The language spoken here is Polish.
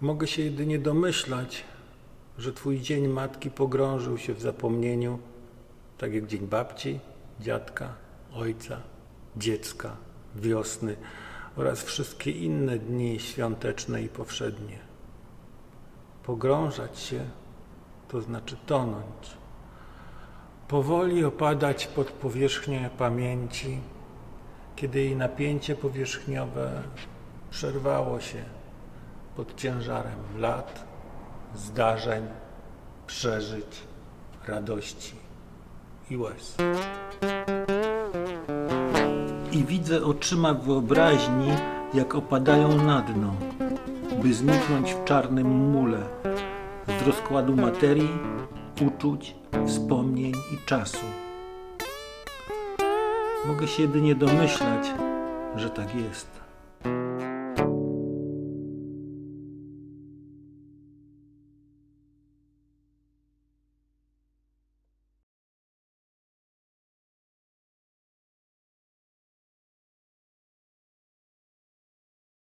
Mogę się jedynie domyślać, że twój dzień matki pogrążył się w zapomnieniu, tak jak dzień babci, dziadka, ojca, dziecka, wiosny oraz wszystkie inne dni świąteczne i powszednie. Pogrążać się to znaczy tonąć, powoli opadać pod powierzchnię pamięci, kiedy jej napięcie powierzchniowe przerwało się pod ciężarem lat, zdarzeń, przeżyć, radości i łez. I widzę oczyma wyobraźni, jak opadają na dno, by zniknąć w czarnym mule z rozkładu materii, uczuć, wspomnień i czasu. Mogę się jedynie domyślać, że tak jest.